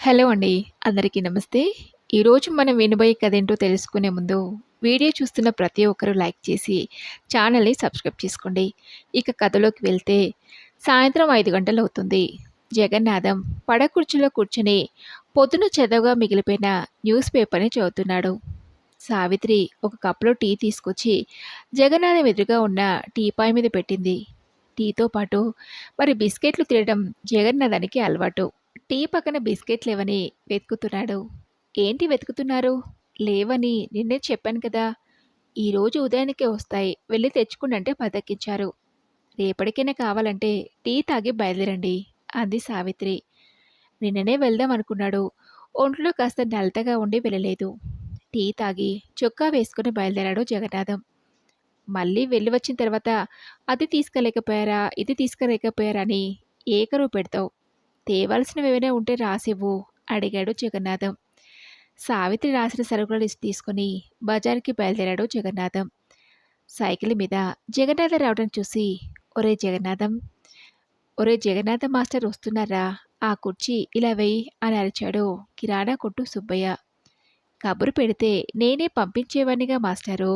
Hello అండి అందరికీ నమస్తే. ఈరోజు మనం వినబోయే కథ ఏంటో తెలుసుకునే ముందు వీడియో చూస్తున్న ప్రతి ఒక్కరూ లైక్ చేసి ఛానల్ని సబ్స్క్రైబ్ చేసుకోండి. ఇక కథలోకి వెళ్తే సాయంత్రం ఐదు గంటలు అవుతుంది. జగన్నాథం పడకుర్చీలో కూర్చుని పొద్దున చదవగా మిగిలిపోయిన న్యూస్ పేపర్ని చదువుతున్నాడు. సావిత్రి ఒక కప్లో టీ తీసుకొచ్చి జగన్నాథం ఎదురుగా ఉన్న టీపాయ్ మీద పెట్టింది. టీతో పాటు మరి బిస్కెట్లు తినడం జగన్నాథానికి అలవాటు. టీ పక్కన బిస్కెట్ లేవని వెతుకుతున్నాడు. ఏంటి వెతుకుతున్నారు? లేవని నిన్నే చెప్పాను కదా. ఈరోజు ఉదయానికే వస్తాయి. వెళ్ళి తెచ్చుకుండంటే బతకించారు. రేపటికైనా కావాలంటే టీ తాగి బయలుదేరండి అంది సావిత్రి. నిన్ననే వెళ్దాం అనుకున్నాడు. ఒంట్లో కాస్త నలతగా ఉండి వెళ్ళలేదు. టీ తాగి చొక్కా వేసుకుని బయలుదేరాడు జగన్నాథం. మళ్ళీ వెళ్ళి వచ్చిన తర్వాత అది తీసుకోలేకపోయారా ఇది తీసుకోలేకపోయారా అని ఏకరువు పెడతావు. తేవాల్సినవి ఏమైనా ఉంటే రాసివ్వు అడిగాడు జగన్నాథం. సావిత్రి రాసిన సరుకుల లిస్ట్ తీసుకుని బజార్కి బయలుదేరాడు జగన్నాథం. సైకిల్ మీద జగన్నాథం రావడం చూసి ఒరే జగన్నాథం ఒరే జగన్నాథం మాస్టర్ వస్తున్నారా? ఆ కుర్చీ ఇలా వెయ్యి అని అరిచాడు కిరాణా కొట్టు సుబ్బయ్య. కబురు పెడితే నేనే పంపించేవానిగా మాస్టారు.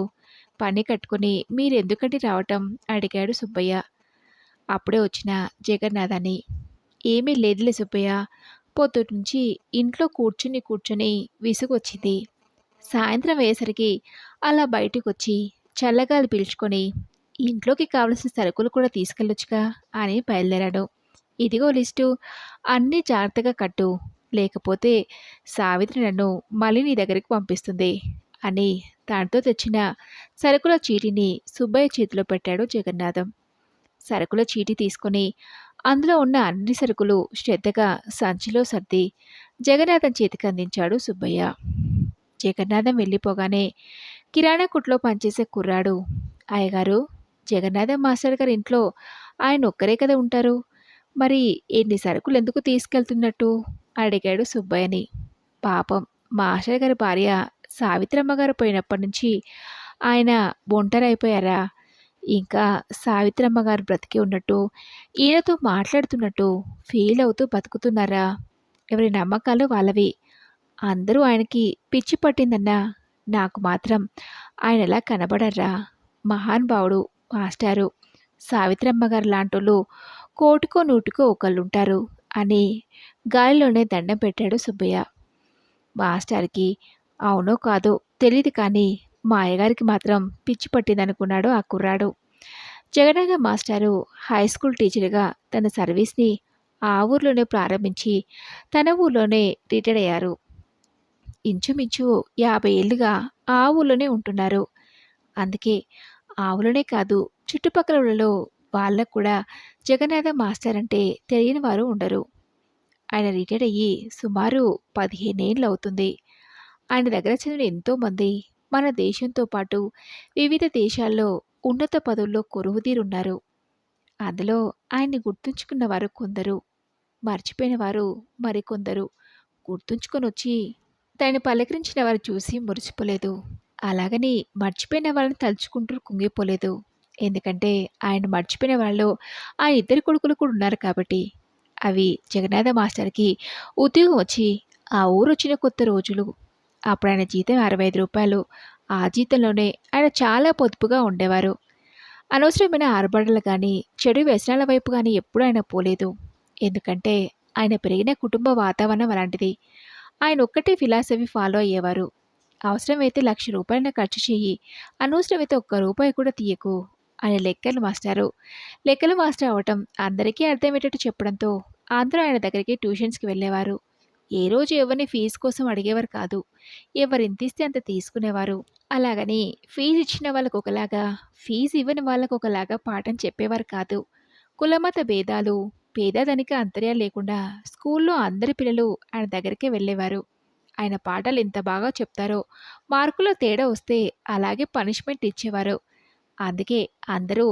పని కట్టుకుని మీరెందుకంటే రావటం? అడిగాడు సుబ్బయ్య. అప్పుడే వచ్చిన జగన్నాథాన్ని ఏమీ లేదులే సుబ్బయ్య. పొద్దుటి నుంచి ఇంట్లో కూర్చుని కూర్చుని విసుగొచ్చింది. సాయంత్రం అయ్యేసరికి అలా బయటకు వచ్చి చల్లగాలి పీల్చుకొని ఇంట్లోకి కావలసిన సరుకులు కూడా తీసుకెళ్ళొచ్చుగా అని బయలుదేరాడు. ఇదిగో లిస్టు అన్నీ జాగ్రత్తగా కట్టు. లేకపోతే సావిత్రి నన్ను మళ్ళీ నీ దగ్గరికి పంపిస్తుంది అని దాంతో తెచ్చిన సరుకుల చీటిని సుబ్బయ్య చేతిలో పెట్టాడు జగన్నాథం. సరుకుల చీటి తీసుకొని అందులో ఉన్న అన్ని సరుకులు శ్రద్ధగా సంచిలో సర్ది జగన్నాథం చేతికి అందించాడు సుబ్బయ్య. జగన్నాథం వెళ్ళిపోగానే కిరాణా కుట్లో పనిచేసే కుర్రాడు. అయ్యగారు జగన్నాథం మాస్టర్ గారి ఇంట్లో ఆయన ఒక్కరే కదా ఉంటారు? మరి ఎన్ని సరుకులు ఎందుకు తీసుకెళ్తున్నట్టు? అడిగాడు సుబ్బయ్యని. పాపం మాస్టర్ గారి భార్య సావిత్రమ్మ గారు పోయినప్పటి నుంచి ఆయన ఒంటరైపోయారా ఇంకా సావిత్రమ్మ గారు బ్రతికి ఉన్నట్టు ఈయనతో మాట్లాడుతున్నట్టు ఫీల్ అవుతూ బతుకుతున్నారా? ఎవరి నమ్మకాలు వాళ్ళవి. అందరూ ఆయనకి పిచ్చి పట్టిందన్నా నాకు మాత్రం ఆయన ఎలా కనబడర్రా మహానుభావుడు మాస్టారు. సావిత్రమ్మ గారు లాంటోళ్ళు కోటికో నూటికో ఒకళ్ళుంటారు అని గాలిలోనే దండం పెట్టాడు సుబ్బయ్య. మాస్టర్కి అవునో కాదో తెలియదు కానీ మా అయ్యగారికి మాత్రం పిచ్చి పట్టిందనుకున్నాడు ఆ కుర్రాడు. జగనగ మాస్టారు హై స్కూల్ టీచర్గా తన సర్వీస్ని ఆ ఊర్లోనే ప్రారంభించి తన ఊర్లోనే రిటైర్ అయ్యారు. ఇంచుమించు యాభై ఏళ్ళుగా ఆ ఊర్లోనే ఉంటున్నారు. అందుకే ఆవులనే కాదు చుట్టుపక్కల ఊళ్ళలో వాళ్ళకు కూడా జగన్నాథ మాస్టర్ అంటే తెలియని వారు ఉండరు. ఆయన రిటైర్ అయ్యి సుమారు పదిహేనేళ్ళు అవుతుంది. ఆయన దగ్గర చదివిన ఎంతోమంది మన దేశంతో పాటు వివిధ దేశాల్లో ఉన్నత పదవుల్లో కొరువుదీరున్నారు అందులో ఆయన్ని గుర్తుంచుకున్న వారు కొందరు మర్చిపోయిన వారు మరికొందరు. గుర్తుంచుకొని వచ్చి దాన్ని పలకరించిన వారు చూసి మురిచిపోలేదు అలాగని మర్చిపోయిన వాళ్ళని తలుచుకుంటూ కుంగిపోలేదు. ఎందుకంటే ఆయన మర్చిపోయిన వాళ్ళు ఆ ఇద్దరు కొడుకులు కూడా ఉన్నారు కాబట్టి. అవి జగన్నాథ మాస్టర్కి ఉద్యోగం వచ్చి ఆ ఊరు వచ్చిన కొత్త రోజులు అప్పుడు ఆయన జీతం అరవై ఐదు రూపాయలు. ఆ జీతంలోనే ఆయన చాలా పొదుపుగా ఉండేవారు. అనవసరమైన ఆర్భడలు కానీ చెడు వ్యసనాల వైపు కానీ ఎప్పుడూ ఆయన పోలేదు. ఎందుకంటే ఆయన పెరిగిన కుటుంబ వాతావరణం అలాంటిది. ఆయన ఒక్కటే ఫిలాసఫీ ఫాలో అయ్యేవారు. అవసరమైతే లక్ష రూపాయలను ఖర్చు చెయ్యి అనవసరమైతే ఒక్క రూపాయి కూడా తీయకు. ఆయన లెక్కలు మాస్టారు. లెక్కలు మాస్టర్ అవటం అందరికీ అర్థమయ్యేటట్టు చెప్పడంతో అందరూ ఆయన దగ్గరికి ట్యూషన్స్కి వెళ్ళేవారు. ఏ రోజు ఎవరిని ఫీజు కోసం అడిగేవారు కాదు. ఎవరింతిస్తే ఇస్తే అంత తీసుకునేవారు. అలాగని ఫీజు ఇచ్చిన వాళ్ళకు ఒకలాగా ఫీజు ఇవ్వని వాళ్ళకు ఒకలాగా పాఠం చెప్పేవారు కాదు. కులమత భేదాలు పేదధనిక అంతర్యాలు లేకుండా స్కూల్లో అందరి పిల్లలు ఆయన దగ్గరికే వెళ్ళేవారు. ఆయన పాఠాలు ఎంత బాగా చెప్తారో మార్కులో తేడా వస్తే అలాగే పనిష్మెంట్ ఇచ్చేవారు. అందుకే అందరూ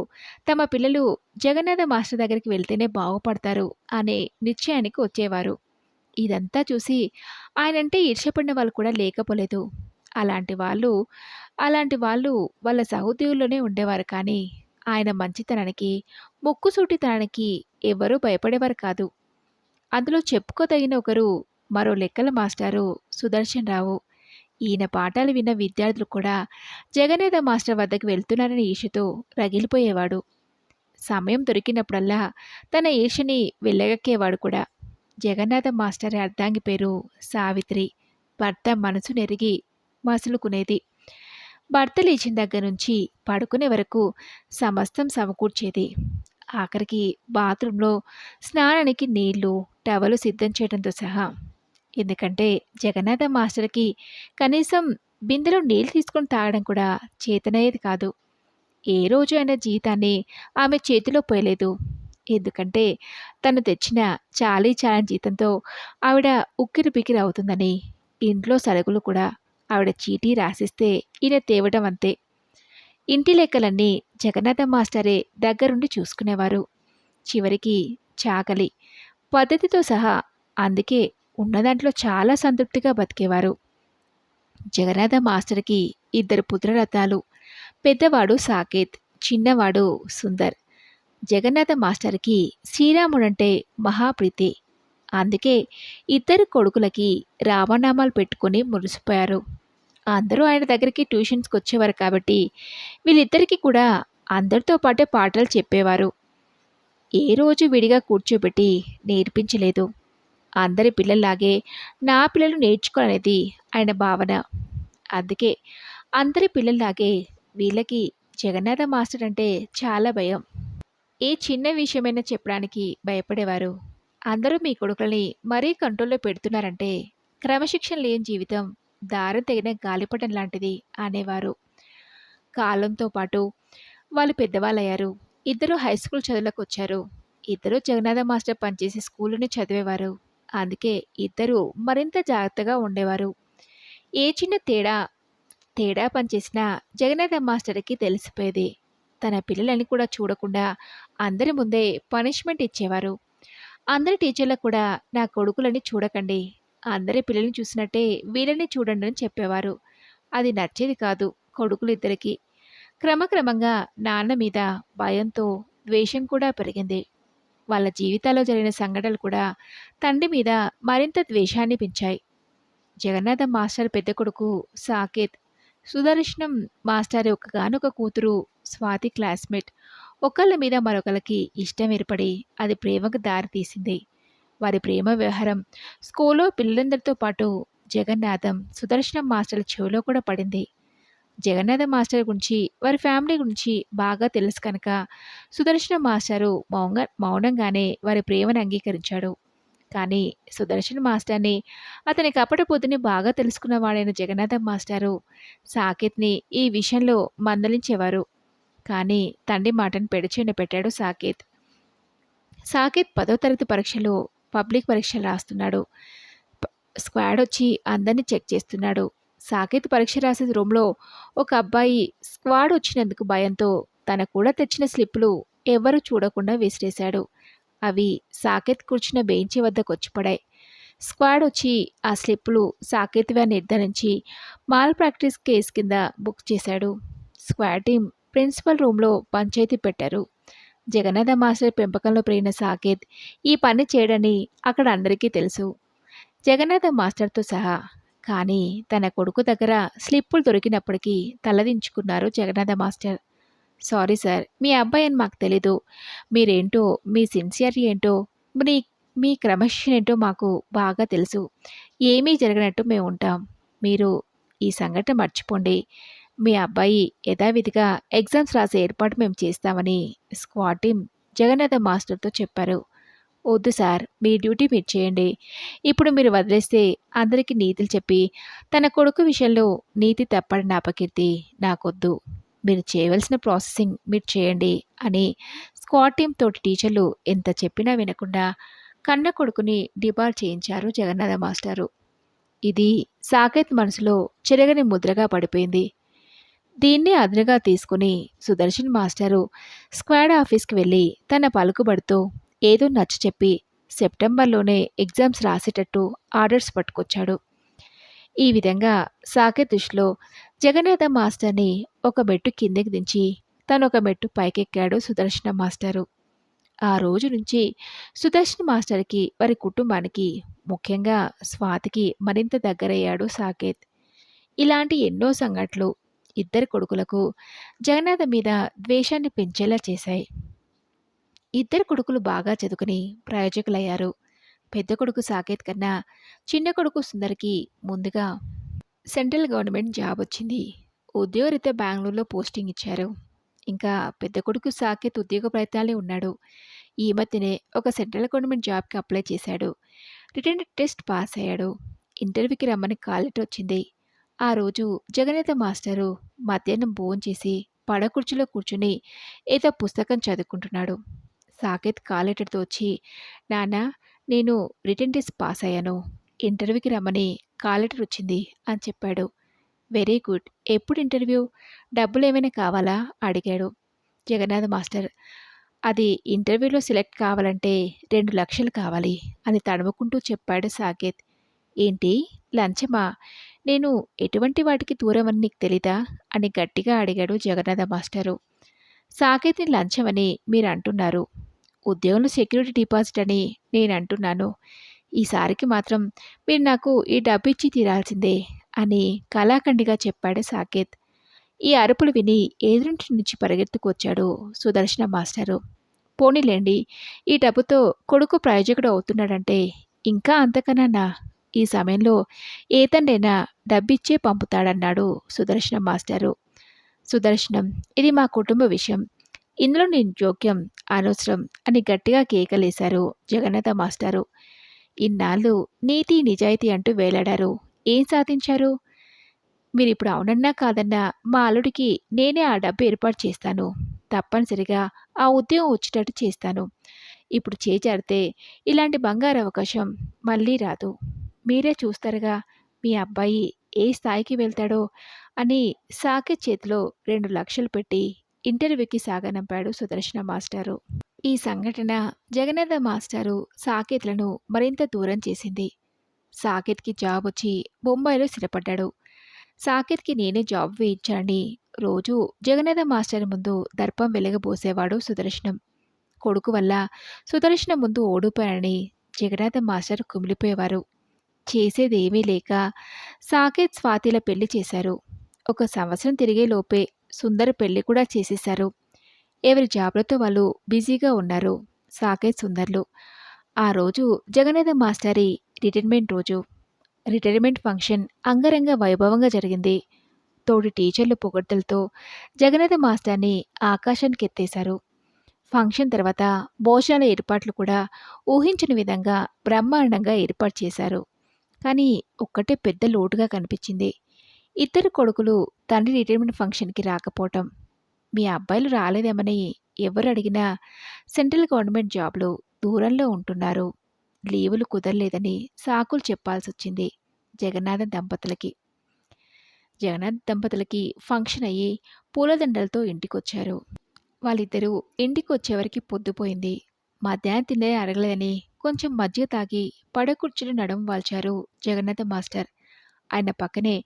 తమ పిల్లలు జగన్నాథ మాస్టర్ దగ్గరికి వెళ్తేనే బాగుపడతారు అనే నిశ్చయానికి వచ్చేవారు. ఇదంతా చూసి ఆయనంటే ఈర్ష్యపడిన వాళ్ళు కూడా లేకపోలేదు. అలాంటి వాళ్ళు అలాంటి వాళ్ళు వాళ్ళ సహోద్యోగుల్లోనే ఉండేవారు కానీ ఆయన మంచితనానికి ముక్కుసూటితనానికి ఎవరూ భయపడేవారు కాదు. అందులో చెప్పుకోదగిన ఒకరు మరో లెక్కల మాస్టారు సుదర్శన్ రావు. ఈయన పాఠాలు విన్న విద్యార్థులు కూడా జగనేద మాస్టర్ వద్దకు వెళ్తున్నారని ఈషతో రగిలిపోయేవాడు. సమయం దొరికినప్పుడల్లా తన ఈర్షని వెళ్ళగక్కేవాడు కూడా. జగన్నాథ మాస్టర్ అర్ధాంగి పేరు సావిత్రి. భర్త మనసు నెరిగి మసులుకునేది. భర్త లేచిన దగ్గర నుంచి పడుకునే వరకు సమస్తం సమకూర్చేది. ఆఖరికి బాత్రూంలో స్నానానికి నీళ్ళు టవలు సిద్ధం చేయడంతో సహా. ఎందుకంటే జగన్నాథ మాస్టర్కి కనీసం బిందెలో నీళ్ళు తీసుకొని తాగడం కూడా చేతనయ్యేది కాదు. ఏ రోజు అయిన జీతాన్ని ఆమె చేతిలో పోయలేదు. ఎందుకంటే తను తెచ్చిన చాలీ చాలని జీతంతో ఆవిడ ఉక్కిరి బిక్కిరి అవుతుందని ఇంట్లో సరుకులు కూడా ఆవిడ చీటీ రాసిస్తే ఈయన తేవడం అంతే. ఇంటి లెక్కలన్నీ జగన్నాథ మాస్టరే దగ్గరుండి చూసుకునేవారు. చివరికి చాకలి పద్ధతితో సహా అందుకే ఉన్న దాంట్లో చాలా సంతృప్తిగా బతికేవారు. జగన్నాథ మాస్టర్కి ఇద్దరు పుత్రరత్నాలు పెద్దవాడు సాకేత్ చిన్నవాడు సుందర్. జగన్నాథ మాస్టర్కి శ్రీరాముడంటే మహాప్రీతి. అందుకే ఇద్దరు కొడుకులకి రామనామాలు పెట్టుకుని మురిసిపోయారు. అందరూ ఆయన దగ్గరికి ట్యూషన్స్కి వచ్చేవారు కాబట్టి వీళ్ళిద్దరికీ కూడా అందరితో పాటే పాటలు చెప్పేవారు. ఏ రోజు విడిగా కూర్చోబెట్టి నేర్పించలేదు. అందరి పిల్లల్లాగే నా పిల్లలు నేర్చుకోవాలనేది ఆయన భావన. అందుకే అందరి పిల్లల్లాగే వీళ్ళకి జగన్నాథ మాస్టర్ అంటే చాలా భయం. ఏ చిన్న విషయమైనా చెప్పడానికి భయపడేవారు? అందరూ మీ కొడుకుల్ని మరీ కంట్రోల్లో పెడుతున్నారంటే క్రమశిక్షణ లేని జీవితం దారం తగిన గాలిపటం లాంటిది అనేవారు. కాలంతో పాటు వాళ్ళు పెద్దవాళ్ళయ్యారు. ఇద్దరు హై స్కూల్ చదువులకు వచ్చారు ఇద్దరు జగన్నాథ మాస్టర్ పనిచేసే స్కూల్లోనే చదివేవారు. అందుకే ఇద్దరు మరింత జాగ్రత్తగా ఉండేవారు. ఏ చిన్న తేడా తేడా పనిచేసినా జగన్నాథ మాస్టర్కి తెలిసిపోయేది. తన పిల్లలని కూడా చూడకుండా అందరి ముందే పనిష్మెంట్ ఇచ్చేవారు. అందరి టీచర్లకు కూడా నా కొడుకులని చూడకండి. అందరి పిల్లల్ని చూసినట్టే వీళ్ళని చూడండి అని చెప్పేవారు. అది నచ్చేది కాదు కొడుకులిద్దరికి. క్రమక్రమంగా నాన్న మీద భయంతో ద్వేషం కూడా పెరిగింది. వాళ్ళ జీవితాల్లో జరిగిన సంఘటనలు కూడా తండ్రి మీద మరింత ద్వేషాన్ని పెంచాయి. జగన్నాథ మాస్టర్ పెద్ద కొడుకు సాకేత్ సుదర్శనం మాస్టర్ ఒకగానొక కూతురు స్వాతి క్లాస్మేట్. ఒకళ్ళ మీద మరొకరికి ఇష్టం ఏర్పడి అది ప్రేమకు దారి తీసింది. వారి ప్రేమ వ్యవహారం స్కూల్లో పిల్లలందరితో పాటు జగన్నాథం సుదర్శనం మాస్టర్ చెవిలో కూడా పడింది. జగన్నాథం మాస్టర్ గురించి వారి ఫ్యామిలీ గురించి బాగా తెలుసు కనుక సుదర్శన మాస్టరు మౌన మౌనంగానే వారి ప్రేమను అంగీకరించాడు. కానీ సుదర్శన్ మాస్టర్ని అతని కపటబుద్ధిని బాగా తెలుసుకున్నవాడైన జగన్నాథం మాస్టారు సాకేత్ని ఈ విషయంలో మందలించేవారు. కానీ తండ్రి మాటను పెడచెండ పెట్టాడు సాకేత్. సాకేత్ పదో తరగతి పరీక్షలో పబ్లిక్ పరీక్షలు రాస్తున్నాడు. స్క్వాడ్ వచ్చి అందరినీ చెక్ చేస్తున్నాడు. సాకేత్ పరీక్ష రాసే రూమ్లో ఒక అబ్బాయి స్క్వాడ్ వచ్చినందుకు భయంతో తన కూడా తెచ్చిన స్లిప్లు ఎవరు చూడకుండా విసిరేశాడు. అవి సాకేత్ కూర్చున్న బెంచి వద్దకు వచ్చిపడాయి. స్క్వాడ్ వచ్చి ఆ స్లిప్లు సాకేత్గా నిర్ధారించి మాల్ ప్రాక్టీస్ కేసు కింద బుక్ చేశాడు. స్క్వాడ్ టీం ప్రిన్సిపల్ రూమ్లో పంచాయతీ పెట్టారు. జగన్నాథ మాస్టర్ పెంపకంలో పెరిగిన సాకేత్ ఈ పని చేయడని అక్కడ అందరికీ తెలుసు. జగన్నాథ మాస్టర్తో సహా. కానీ తన కొడుకు దగ్గర స్లిప్పులు దొరికినప్పటికీ తలదించుకున్నారు జగన్నాథ మాస్టర్. సారీ సార్ మీ అబ్బాయి అని మాకు తెలీదు. మీరేంటో మీ సిన్సియర్ ఏంటో మీ మీ క్రమశిక్షణ ఏంటో మాకు బాగా తెలుసు. ఏమీ జరగనట్టు మేము ఉంటాం. మీరు ఈ సంఘటన మర్చిపోండి. మీ అబ్బాయి యథావిధిగా ఎగ్జామ్స్ రాసే ఏర్పాటు మేము చేస్తామని స్క్వాడ్ టీం జగన్నాథ మాస్టర్తో చెప్పారు. వద్దు సార్ మీ డ్యూటీ మీరు చేయండి. ఇప్పుడు మీరు వదిలేస్తే అందరికీ నీతులు చెప్పి తన కొడుకు విషయంలో నీతి తప్పడని అపకీర్తి నాకొద్దు. మీరు చేయవలసిన ప్రాసెసింగ్ మీరు చేయండి అని స్క్వాడ్ టీమ్ తోటి టీచర్లు ఎంత చెప్పినా వినకుండా కన్న కొడుకుని డిబార్ చేయించారు జగన్నాథ మాస్టారు. ఇది సాకేత్ మనసులో చెరగని ముద్రగా పడిపోయింది. దీన్ని అదునుగా తీసుకుని సుదర్శన్ మాస్టారు స్క్వాడ్ ఆఫీస్కి వెళ్ళి తన పలుకుబడితో ఏదో నచ్చ చెప్పి సెప్టెంబర్లోనే ఎగ్జామ్స్ రాసేటట్టు ఆర్డర్స్ పట్టుకొచ్చాడు. ఈ విధంగా సాకేత్ దృష్టిలో జగన్నాథ మాస్టర్ని ఒక మెట్టు కిందకి దించి తను ఒక మెట్టు పైకెక్కాడు సుదర్శన మాస్టరు ఆ రోజు నుంచి సుదర్శన్ మాస్టర్కి వారి కుటుంబానికి ముఖ్యంగా స్వాతికి మరింత దగ్గరయ్యాడు సాకేత్. ఇలాంటి ఎన్నో సంఘటనలు ఇద్దరి కొడుకులకు జగన్నాథ మీద ద్వేషాన్ని పెంచేలా చేశాయి. ఇద్దరు కొడుకులు బాగా చదువుకుని ప్రయోజకులయ్యారు. పెద్ద కొడుకు సాకేత్ కన్నా చిన్న కొడుకు సుందర్‌కి ముందుగా సెంట్రల్ గవర్నమెంట్ జాబ్ వచ్చింది. ఉద్యోగరీత్యా బెంగళూరులో పోస్టింగ్ ఇచ్చారు. ఇంకా పెద్ద కొడుకు సాకేత్ ఉద్యోగ ప్రయత్నాలే ఉన్నాడు. ఈ మధ్యనే ఒక సెంట్రల్ గవర్నమెంట్ జాబ్‌కి అప్లై చేశాడు. రిటర్న్ టెస్ట్ పాస్ అయ్యాడు. ఇంటర్వ్యూకి రమ్మని కాల్ లెటర్ వచ్చింది. ఆ రోజు జగనేత మాస్టరు మధ్యాహ్నం భోంచేసి పడకుర్చీలో కూర్చుని ఏదో పుస్తకం చదువుకుంటున్నాడు. సాకేత్ కాల్ లెటర్‌తో వచ్చి నాన్న నేను రిటర్న్ టెస్ట్ పాస్ అయ్యాను. ఇంటర్వ్యూకి రమ్మని కాల్ లెటర్ వచ్చింది అని చెప్పాడు. Very good. ఎప్పుడు ఇంటర్వ్యూ? డబ్బులు ఏమైనా కావాలా? అడిగాడు. జగన్నాథ మాస్టర్ అది ఇంటర్వ్యూలో సెలెక్ట్ కావాలంటే రెండు లక్షలు కావాలి అని తడుముకుంటూ చెప్పాడు సాకేత్. ఏంటి? లంచమా? నేను ఎటువంటి వాటికి దూరం అని నీకు తెలీదా? అని గట్టిగా అడిగాడు జగన్నాథ మాస్టరు. సాకేత్‌ని లంచమని మీరంటున్నారు. ఉద్యోగంలో సెక్యూరిటీ డిపాజిట్ అని నేను అంటున్నాను ఈసారికి మాత్రం మీరు నాకు ఈ డబ్బు ఇచ్చి తీరాల్సిందే అని కళాఖండిగా చెప్పాడు సాకేత్. ఈ అరుపులు విని ఎదురింటి నుంచి పరిగెత్తుకొచ్చాడు సుదర్శన మాస్టరు. పోనీలేండి ఈ డబ్బుతో కొడుకు ప్రయోజకుడు అవుతున్నాడంటే ఇంకా అంతకన్నా ఈ సమయంలో ఏ తండ్రైనా డబ్బిచ్చే పంపుతాడన్నాడు సుదర్శన మాస్టరు. సుదర్శనం ఇది మా కుటుంబ విషయం. ఇందులో నేను జోక్యం అనవసరం అని గట్టిగా కేకలేశారు జగన్నాథ మాస్టారు. ఇన్నాళ్ళు నీతి, నిజాయితీ అంటూ వేలాడారు. ఏం సాధించారు? మీరిప్పుడు అవునన్నా కాదన్నా మా అల్లుడికి నేనే ఆ డబ్బు ఏర్పాటు చేస్తాను. తప్పనిసరిగా ఆ ఉద్యోగం వచ్చేటట్టు చేస్తాను. ఇప్పుడు చేజారితే ఇలాంటి బంగారు అవకాశం మళ్ళీ రాదు. మీరే చూస్తారుగా మీ అబ్బాయి ఏ స్థాయికి వెళ్తాడో అని సాకేత్ చేతిలో రెండు లక్షలు పెట్టి ఇంటర్వ్యూకి సాగనంపాడు సుదర్శన మాస్టారు. ఈ సంఘటన జగన్నాథ మాస్టారు సాకేత్‌లను మరింత దూరం చేసింది. సాకేత్‌కి జాబ్ వచ్చి బొంబాయిలో స్థిరపడ్డాడు. సాకేత్‌కి నేనే జాబ్ వేయించానని రోజు జగన్నాథ మాస్టారు ముందు దర్పం వెలగబోసేవాడు సుదర్శనం. కొడుకు వల్ల సుదర్శనం ముందు ఓడిపోయానని జగన్నాథ మాస్టర్ కుమిలిపోయేవారు. చేసేదేమీ లేక సాకేత్, స్వాతిల పెళ్ళి చేశారు. ఒక సంవత్సరం తిరిగేలోపే సుందర్ పెళ్ళి కూడా చేసేశారు. ఎవరి జాబ్‌లతో వాళ్ళు బిజీగా ఉన్నారు సాకేత్, సుందర్లు. ఆ రోజు జగన్నాథ మాస్టారి రిటైర్మెంట్ రోజు. రిటైర్మెంట్ ఫంక్షన్ అంగరంగ వైభవంగా జరిగింది. తోటి టీచర్లు పొగడ్తలతో జగన్నాథ ఆకాశానికి ఎత్తేశారు ఫంక్షన్ తర్వాత భోజనాల ఏర్పాట్లు కూడా ఊహించని విధంగా బ్రహ్మాండంగా ఏర్పాటు చేశారు. కానీ ఒక్కటే పెద్ద లోటుగా కనిపించింది. ఇద్దరు కొడుకులు తండ్రి రిటైర్మెంట్ ఫంక్షన్‌కి రాకపోవటం. మీ అబ్బాయిలు రాలేదేమని ఎవరు అడిగినా సెంట్రల్ గవర్నమెంట్ జాబ్‌లో దూరంలో ఉంటున్నారు. లీవులు కుదరలేదని సాకులు చెప్పాల్సి వచ్చింది జగన్నాథ దంపతులకి. జగన్నాథ్ దంపతులకి ఫంక్షన్ అయ్యి పూలదండలతో ఇంటికొచ్చారు. వాళ్ళిద్దరూ ఇంటికి ఇంటికొచ్చేవరకి పొద్దుపోయింది. మధ్యాహ్నం తినే అరగలేదని కొంచెం మజ్జిగ తాగి పడకుర్చీలు నడుం వాల్చారు జగన్నాథ మాస్టర్. ఆయన పక్కనే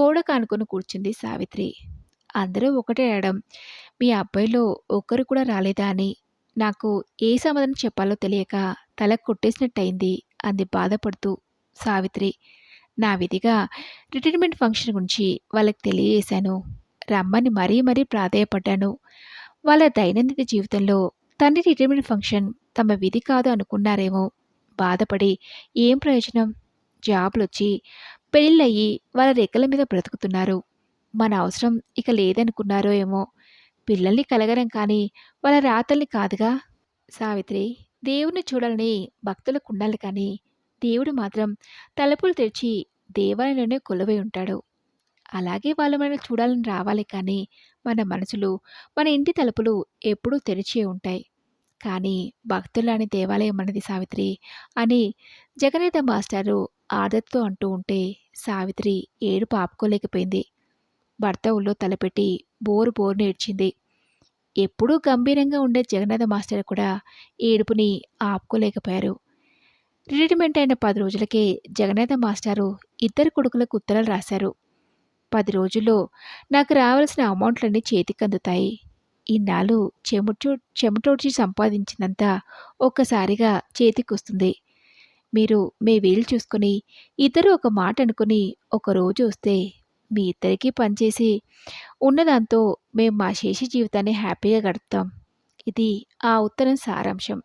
గోడకానుకుని కూర్చుంది సావిత్రి. అందరూ ఒకటే అనడం మీ అబ్బాయిలో ఒక్కరు కూడా రాలేదా అని నాకు ఏ సమాధానం చెప్పాలో తెలియక తల కొట్టేసినట్టయింది అంది బాధపడుతూ సావిత్రి. నా విధిగా రిటైర్మెంట్ ఫంక్షన్ గురించి వాళ్ళకి తెలియజేశాను. రమ్మని మరీ మరీ ప్రాధేయపడ్డాను. వాళ్ళ దైనందిన జీవితంలో తండ్రి రిటైర్మెంట్ ఫంక్షన్ తమ విధి కాదు అనుకున్నారేమో. బాధపడి ఏం ప్రయోజనం? జాబులొచ్చి, పెళ్ళిళ్ళయ్యి వాళ్ళ రెక్కల మీద బ్రతుకుతున్నారు. మన అవసరం ఇక లేదనుకున్నారో ఏమో. పిల్లల్ని కలగడం కానీ వాళ్ళ రాతల్ని కాదుగా. సావిత్రి దేవుణ్ణి చూడాలని భక్తులకుండాలి కానీ దేవుడు మాత్రం తలుపులు తెరిచి దేవాలయంలోనే కొలువై ఉంటాడు. అలాగే వాళ్ళు మనల్ని చూడాలని రావాలి కానీ మన మనసులు, మన ఇంటి తలుపులు ఎప్పుడూ తెరిచే ఉంటాయి. కానీ భక్తుల్లాని దేవాలయం అనేది సావిత్రి అని జగన్నాథ మాస్టారు ఆదర్తో అంటూ ఉంటే సావిత్రి ఏడుపు ఆపుకోలేకపోయింది. భర్త ఒళ్ళో తలపెట్టి బోరు బోరు ఏడ్చింది. ఎప్పుడూ గంభీరంగా ఉండే జగన్నాథ మాస్టర్ కూడా ఏడుపుని ఆపుకోలేకపోయారు. రిటైర్మెంట్ అయిన పది రోజులకే జగన్నాథ మాస్టారు ఇద్దరు కొడుకులకు ఉత్తరాలు రాశారు. పది రోజుల్లో నాకు రావాల్సిన అమౌంట్లన్నీ చేతికి అందుతాయి ఇన్నాళ్ళు చెమటో చెమటోడ్చి సంపాదించినంత ఒక్కసారిగా చేతికొస్తుంది. మీరు మీ వీలు చూసుకుని ఇద్దరు ఒక మాట అనుకుని ఒకరోజు వస్తే మీ ఇద్దరికీ పనిచేసి ఉన్నదాంతో మేము మా శేషి జీవితాన్ని హ్యాపీగా గడుపుతాం. ఇది ఆ ఉత్తరం సారాంశం.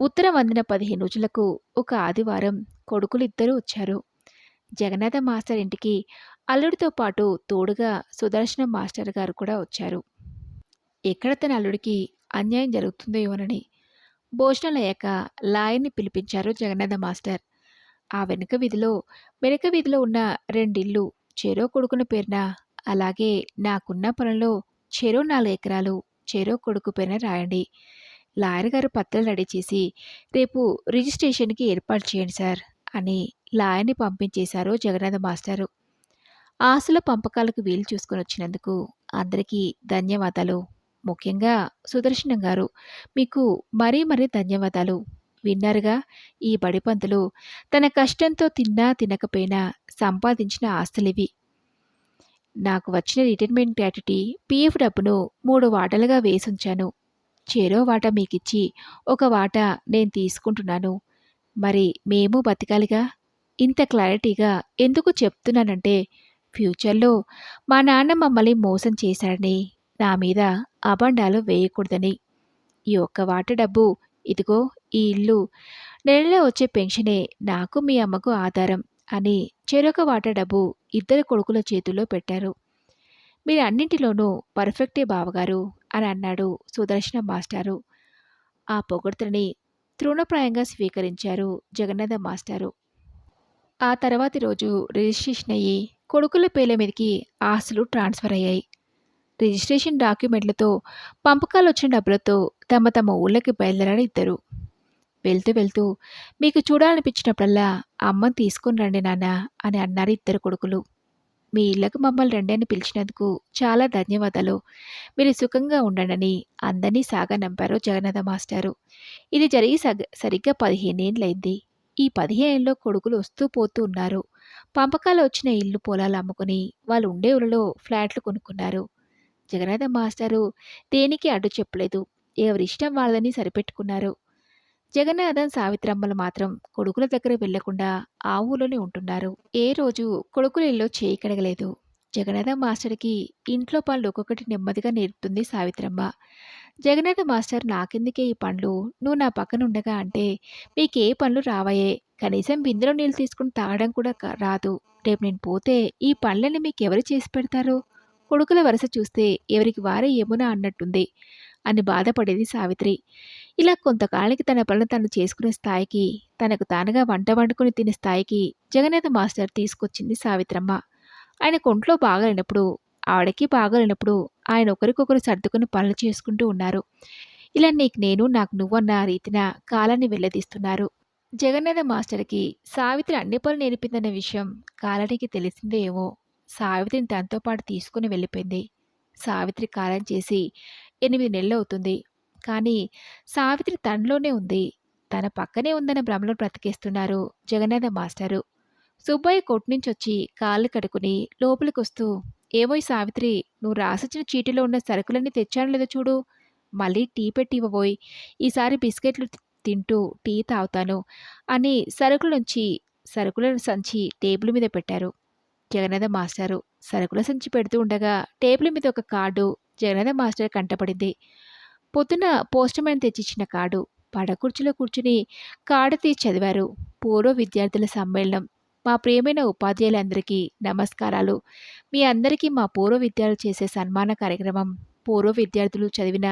ఉత్తరం అందిన పదిహేను రోజులకు ఒక ఆదివారం కొడుకులు ఇద్దరూ వచ్చారు. జగన్నాథ మాస్టర్ ఇంటికి అల్లుడితో పాటు తోడుగా సుదర్శన మాస్టర్ గారు కూడా వచ్చారు. ఎక్కడ తన అల్లుడికి అన్యాయం జరుగుతుందో ఏమోనని భోజనాలయ్యాక లాయర్ని పిలిపించారు జగన్నాథ మాస్టర్. ఆ వెనుక వీధిలో వెనుక వీధిలో ఉన్న రెండిళ్ళు చెరో కొడుకున పేరున అలాగే నాకున్న పొలంలో చెరో నాలుగు ఎకరాలు చెరో కొడుకు పేరున రాయండి. లాయర్ గారు పత్రాలు రెడీ చేసి రేపు రిజిస్ట్రేషన్కి ఏర్పాటు చేయండి సార్ అని లాయర్ని పంపించేశారు జగన్నాథ మాస్టారు. ఆశల పంపకాలకు వీలు చూసుకొని వచ్చినందుకు అందరికీ ధన్యవాదాలు. ముఖ్యంగా సుదర్శనం గారు. మీకు మరీ మరీ ధన్యవాదాలు. విన్నారుగా? ఈ బడిపంతులు తన కష్టంతో తిన్నా తినకపోయినా సంపాదించిన ఆస్తులివి. నాకు వచ్చిన రిటైర్మెంట్ గ్రాట్యుటీ పీఎఫ్ డబ్బును మూడు వాటలుగా వేసుంచాను. చేరో వాటా మీకిచ్చి ఒక వాట నేను తీసుకుంటున్నాను. మరి మేము బతకాలిగా? ఇంత క్లారిటీగా ఎందుకు చెప్తున్నానంటే ఫ్యూచర్లో మా నాన్న మమ్మల్ని మోసం చేశాడని నా మీద అబండాలు వేయకూడదని. ఈ ఒక్క వాట డబ్బు ఇదిగో ఈ ఇల్లు. నెలలో వచ్చే పెన్షనే నాకు మీ అమ్మకు ఆధారం అని చెరొక వాట డబ్బు ఇద్దరు కొడుకుల చేతుల్లో పెట్టారు. మీరు అన్నింటిలోనూ పర్ఫెక్టే బావగారు అని అన్నాడు సుదర్శన మాస్టారు. ఆ పొగడ్తని తృణప్రాయంగా స్వీకరించారు జగన్నాథ మాస్టారు. ఆ తర్వాతి రోజు రిజిస్ట్రేషన్ అయ్యి కొడుకుల పేర్ల మీదకి ఆస్తులు ట్రాన్స్ఫర్ అయ్యాయి. రిజిస్ట్రేషన్ డాక్యుమెంట్లతో పంపకాలు వచ్చిన డబ్బులతో తమ తమ ఊళ్ళకి బయలుదేరాడు ఇద్దరు. వెళ్తూ వెళ్తూ మీకు చూడాలనిపించినప్పుడల్లా అమ్మని తీసుకుని రండి నాన్న అని అన్నారు ఇద్దరు కొడుకులు. మీ ఇళ్ళకు మమ్మల్ని రండి అని పిలిచినందుకు చాలా ధన్యవాదాలు. మీరు సుఖంగా ఉండండి అందరినీ సాగా నంపారు జగన్నాథ మాస్టారు. ఇది జరిగి సగ సరిగ్గా పదిహేనేళ్ళైంది ఈ పదిహేనులో కొడుకులు వస్తూ పోతూ ఉన్నారు. పంపకాలు వచ్చిన ఇల్లు పొలాలు అమ్ముకుని వాళ్ళు ఉండే ఊళ్ళలో ఫ్లాట్లు కొనుక్కున్నారు. జగన్నాథ మాస్టారు దేనికి అడ్డు చెప్పలేదు. ఎవరిష్టం వాళ్ళని సరిపెట్టుకున్నారు. జగన్నాథం సావిత్రమ్మలు మాత్రం కొడుకుల దగ్గర వెళ్ళకుండా ఆ ఊళ్ళోనే ఉంటున్నారు. ఏ రోజు కొడుకుల ఇల్లు చేయి కడగలేదు. జగన్నాథ మాస్టర్కి ఇంట్లో పనులు ఒక్కొక్కటి నెమ్మదిగా నేర్పుతుంది సావిత్రమ్మ. జగన్నాథ మాస్టర్ నాకెందుకే ఈ పండ్లు నువ్వు నా పక్కన ఉండగా అంటే మీకే పనులు రావాయే? కనీసం బిందెలో నీళ్ళు తీసుకుని తాగడం కూడా రాదు. రేపు నేను పోతే ఈ పనులని మీకు ఎవరు చేసి పెడతారు? కొడుకుల వరుస చూస్తే ఎవరికి వారే యమున అన్నట్టుంది అని బాధపడేది సావిత్రి. ఇలా కొంతకాలానికి తన పనులు తను చేసుకునే స్థాయికి తనకు తానుగా వంట వండుకుని తినే స్థాయికి జగన్నాథ మాస్టర్ తీసుకొచ్చింది సావిత్రమ్మ. ఆయన కొంట్లో బాగలేనప్పుడు ఆవిడకి బాగలేనప్పుడు ఆయన ఒకరికొకరు సర్దుకుని పనులు చేసుకుంటూ ఉన్నారు. ఇలా నీకు నేను నాకు నువ్వన్న రీతిన కాలాన్ని వెళ్ళదీస్తున్నారు జగన్నాథ మాస్టర్కి సావిత్రి అన్ని పనులు నేర్పిందన్న విషయం కాలానికి తెలిసిందేమో సావిత్రిని తనతో పాటు తీసుకుని వెళ్ళిపోయింది. సావిత్రి కాలం చేసి ఎనిమిది నెలలు అవుతుంది. కానీ సావిత్రి తనలోనే ఉంది. తన పక్కనే ఉందన్న భ్రమలో బ్రతికేస్తున్నారు జగన్నాథ మాస్టరు. సుబ్బయ్య కొట్టు నుంచి వచ్చి కాళ్ళు కడుకుని లోపలికి వస్తూ ఏమోయ్ సావిత్రి నువ్వు రాసిచ్చిన చీటిలో ఉన్న సరుకులన్నీ తెచ్చాను లేదో చూడు. మళ్ళీ టీ పెట్టి ఇవ్వబోయ్. ఈసారి బిస్కెట్లు తింటూ టీ తాగుతాను అని సరుకుల నుంచి సరుకుల సంచి టేబుల్ మీద పెట్టారు. జగన్నాథ మాస్టారు. సరుకుల సంచి పెడుతూ ఉండగా టేబుల్ మీద ఒక కార్డు జగన్నాథ మాస్టర్ కంటపడింది. పొద్దున పోస్ట్ మ్యాన్ తెచ్చిచ్చిన కార్డు. పడకుర్చీలో కూర్చుని కార్డు తీసి చదివారు. పూర్వ విద్యార్థుల సమ్మేళనం. మా ప్రియమైన ఉపాధ్యాయులందరికీ నమస్కారాలు. మీ అందరికీ మా పూర్వ విద్యార్థులు చేసే సన్మాన కార్యక్రమం పూర్వ విద్యార్థులు చదివిన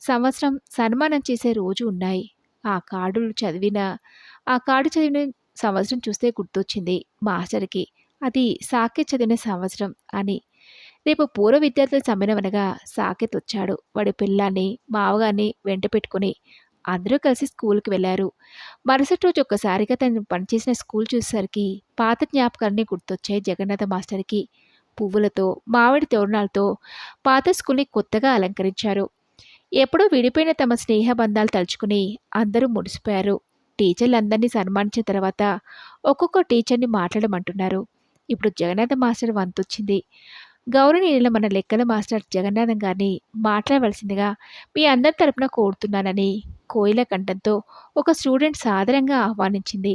సంవత్సరం సన్మానం చేసే రోజు ఉన్నాయి. ఆ కార్డులు చదివిన ఆ కార్డు చదివిన సంవత్సరం చూస్తే గుర్తొచ్చింది మాస్టర్కి. అది సాకేత్ చదివిన సంవత్సరం అని. రేపు పూర్వ విద్యార్థుల సమ్మేళనం అనగా సాకేత్ వచ్చాడు వాడి పిల్లాన్ని మావగాన్ని వెంట పెట్టుకుని అందరూ కలిసి స్కూల్కి వెళ్ళారు. మరుసటి రోజు ఒక్కసారిగా తను పనిచేసిన స్కూల్ చూసేసరికి పాత జ్ఞాపకాలన్నీ గుర్తొచ్చాయి జగన్నాథ మాస్టర్కి. పువ్వులతో మామిడి తోరణాలతో పాత స్కూల్ని కొత్తగా అలంకరించారు. ఎప్పుడో విడిపోయిన తమ స్నేహ బంధాలు తలుచుకుని అందరూ ముడిసిపోయారు టీచర్లందరినీ సన్మానించిన తర్వాత ఒక్కొక్క టీచర్ని మాట్లాడమంటున్నారు. ఇప్పుడు జగన్నాథ మాస్టర్ వంతొచ్చింది. గౌరవనీయుల మన లెక్కల మాస్టర్ జగన్నాథం గారిని మాట్లాడవలసిందిగా మీ అందరి తరపున కోరుతున్నానని కోయిల కంఠంతో ఒక స్టూడెంట్ సాదరంగా ఆహ్వానించింది.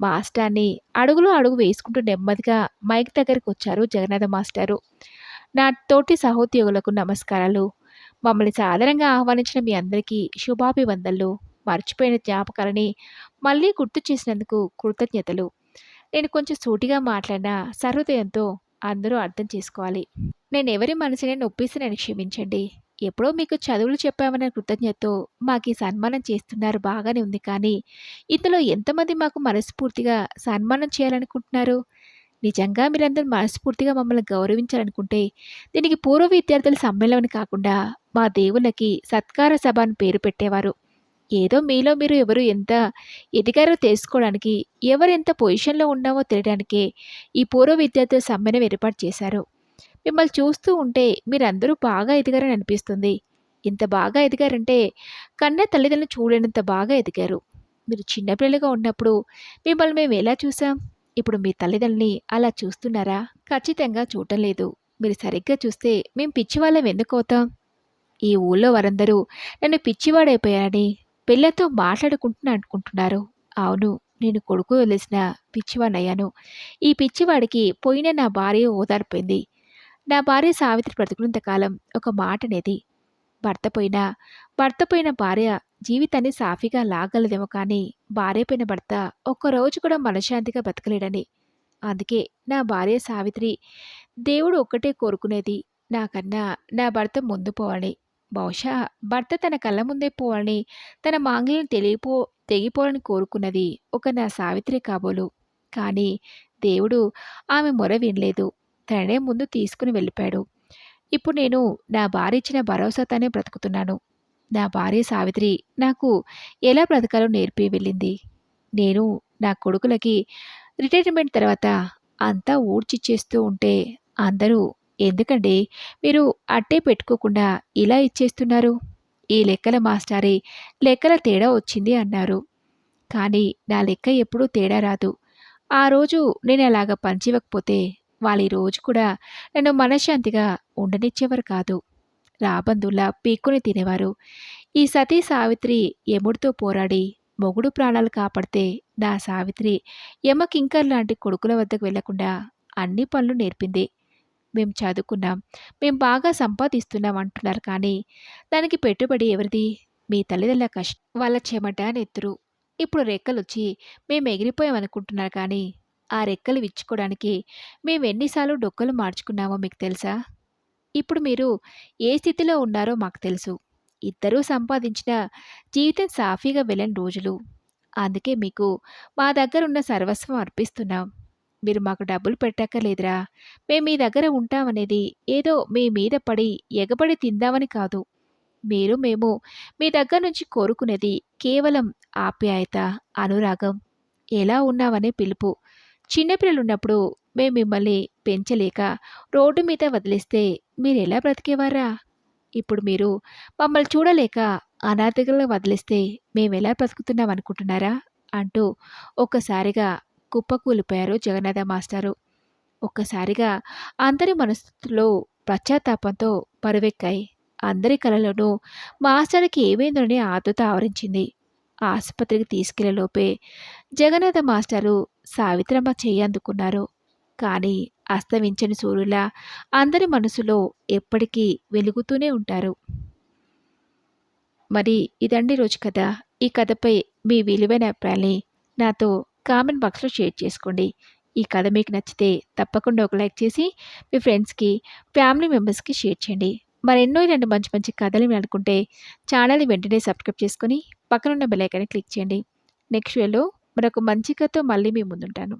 మాస్టర్ని అడుగులో అడుగు వేసుకుంటూ నెమ్మదిగా మైక్ దగ్గరికి వచ్చారు జగన్నాథ మాస్టారు. నా తోటి సహోద్యోగులకు నమస్కారాలు. మమ్మల్ని సాదరంగా ఆహ్వానించిన మీ అందరికీ శుభాభివందనలు. మర్చిపోయిన జ్ఞాపకాలని మళ్ళీ గుర్తు చేసినందుకు కృతజ్ఞతలు. నేను కొంచెం సూటిగా మాట్లాడిన సహృదయంతో అందరూ అర్థం చేసుకోవాలి. నేను ఎవరి మనసుని నొప్పిస్తే నేను క్షమించండి. ఎప్పుడో మీకు చదువులు చెప్పామనే కృతజ్ఞతతో మాకు ఈ సన్మానం చేస్తున్నారు బాగానే ఉంది. కానీ ఇందులో ఎంతమంది మాకు మనస్ఫూర్తిగా సన్మానం చేయాలనుకుంటున్నారు? నిజంగా మీరందరూ మనస్ఫూర్తిగా మమ్మల్ని గౌరవించాలనుకుంటే దీనికి పూర్వ విద్యార్థుల సమ్మేళనం కాకుండా మా దేవుళ్ళకి సత్కార సభ అని పేరు పెట్టేవారు. ఏదో మీలో మీరు ఎవరు ఎంత ఎదిగారో తెలుసుకోవడానికి ఎవరు ఎంత పొజిషన్లో ఉన్నామో తెలియడానికే ఈ పూర్వ విద్యార్థుల సమ్మెను ఏర్పాటు చేశారు. మిమ్మల్ని చూస్తూ ఉంటే మీరందరూ బాగా ఎదిగారని అనిపిస్తుంది. ఇంత బాగా ఎదిగారంటే కన్న తల్లిదండ్రులు చూడనంత బాగా ఎదిగారు. మీరు చిన్నపిల్లలుగా ఉన్నప్పుడు మిమ్మల్ని మేము ఎలా చూసాం? ఇప్పుడు మీ తల్లిదండ్రులని అలా చూస్తున్నారా? ఖచ్చితంగా చూడటం లేదు. మీరు సరిగ్గా చూస్తే మేము పిచ్చివాళ్ళం ఎందుకు అవుతాం? ఈ ఊళ్ళో వారందరూ నన్ను పిచ్చివాడైపోయారని పిల్లతో మాట్లాడుకుంటున్నా అనుకుంటున్నారు. అవును నేను కొడుకు వదిలేసిన పిచ్చివాడయ్యాను ఈ పిచ్చివాడికి పోయిన నా భార్య ఓదార్పోయింది నా భార్య సావిత్రి బ్రతుకున్నంత కాలం ఒక మాట అనేది భర్త పోయినా భర్త పోయిన భార్య జీవితాన్ని సాఫీగా లాగలదేమో కానీ భార్య పోయిన భర్త ఒక్కరోజు కూడా మనశ్శాంతిగా బతకలేడని. అందుకే నా భార్య సావిత్రి దేవుడు ఒక్కటే కోరుకునేది నాకన్నా నా భర్త ముందు పోవాలి బహుశా భర్త తన కళ్ళ ముందే పోవాలని తన మాంగళ్యం తెలియపో తెగిపోవాలని కోరుకున్నది ఒక నా సావిత్రి కాబోలు. కానీ దేవుడు ఆమె మొర వినలేదు. తననే ముందు తీసుకుని వెళ్ళిపోయాడు. ఇప్పుడు నేను నా భార్య ఇచ్చిన భరోసాతోనే బ్రతుకుతున్నాను. నా భార్య సావిత్రి నాకు ఎలా బ్రతకాలో నేర్పి వెళ్ళింది. నేను నా కొడుకులకి రిటైర్మెంట్ తర్వాత అంతా ఊడ్చిచ్చేస్తూ ఉంటే అందరూ ఎందుకండి? మీరు అట్టే పెట్టుకోకుండా ఇలా ఇచ్చేస్తున్నారు? ఈ లెక్కల మాస్టారే లెక్కల తేడా వచ్చింది అన్నారు. కానీ నా లెక్క ఎప్పుడూ తేడా రాదు. ఆ రోజు నేను అలాగ పంచివ్వకపోతే వాళ్ళ ఈ రోజు కూడా నన్ను మనశ్శాంతిగా ఉండనిచ్చేవారు కాదు. రాబందుల్లా పీక్కుని తినేవారు. ఈ సతీ సావిత్రి యముడితో పోరాడి మొగుడు ప్రాణాలు కాపాడితే నా సావిత్రి యమకింకర్ లాంటి కొడుకుల వద్దకు వెళ్ళకుండా అన్ని పనులు నేర్పింది. మేము చదువుకున్నాం. మేము బాగా సంపాదిస్తున్నాం అంటున్నారు కానీ దానికి పెట్టుబడి ఎవరిది? మీ తల్లిదండ్రుల కష్ట. వాళ్ళ చెమట నెత్తురు. ఇప్పుడు రెక్కలు వచ్చి మేము ఎగిరిపోయాం అనుకుంటున్నారు కానీ ఆ రెక్కలు విచ్చుకోవడానికి మేము ఎన్నిసార్లు డొక్కలు మార్చుకున్నామో మీకు తెలుసా? ఇప్పుడు మీరు ఏ స్థితిలో ఉన్నారో మాకు తెలుసు. ఇద్దరూ సంపాదించిన జీవితం సాఫీగా వెళ్ళని రోజులు. అందుకే మీకు మా దగ్గర ఉన్న సర్వస్వం అర్పిస్తున్నాం. మీరు మాకు డబ్బులు పెట్టక్కర్లేదురా. మేము మీ దగ్గర ఉంటామనేది ఏదో మీ మీద పడి ఎగబడి తిందామని కాదు. మీరు మేము మీ దగ్గర నుంచి కోరుకునేది కేవలం ఆప్యాయత అనురాగం. ఎలా ఉన్నామనే పిలుపు. చిన్నపిల్లలు ఉన్నప్పుడు మేము మిమ్మల్ని పెంచలేక రోడ్డు మీద వదిలేస్తే మీరు ఎలా బ్రతికేవారా? ఇప్పుడు మీరు మమ్మల్ని చూడలేక అనాథగా వదిలేస్తే మేము ఎలా బ్రతుకుతున్నాం అనుకుంటున్నారా? అంటూ ఒక్కసారిగా కుప్పకూలిపోయారు జగన్నాథ మాస్టారు. ఒక్కసారిగా అందరి మనసులో పశ్చాత్తాపంతో పరువెక్కాయి. అందరి కళలోనూ మాస్టర్కి ఏమైందోనని ఆతృత ఆవరించింది. ఆసుపత్రికి తీసుకెళ్ళేలోపే జగన్నాథ మాస్టారు సావిత్రమ్మ చేయి అందుకున్నారు. కానీ అస్తమించని సూర్యులా అందరి మనసులో ఎప్పటికీ వెలుగుతూనే ఉంటారు. మరి ఇదండి రోజు కథ. ఈ కథపై మీ విలువైన అభిప్రాయాన్ని నాతో కామెంట్ బాక్స్లో షేర్ చేసుకోండి. ఈ కథ మీకు నచ్చితే తప్పకుండా ఒక లైక్ చేసి మీ ఫ్రెండ్స్కి ఫ్యామిలీ మెంబర్స్కి షేర్ చేయండి. మరెన్నో ఇలాంటి మంచి మంచి కథలు అనుకుంటే ఛానల్ని వెంటనే సబ్స్క్రైబ్ చేసుకొని పక్కనున్న బెల్ ఐకాన్ని క్లిక్ చేయండి. నెక్స్ట్ వేలో మరొక మంచి కథతో మళ్ళీ మీ ముందుంటాను.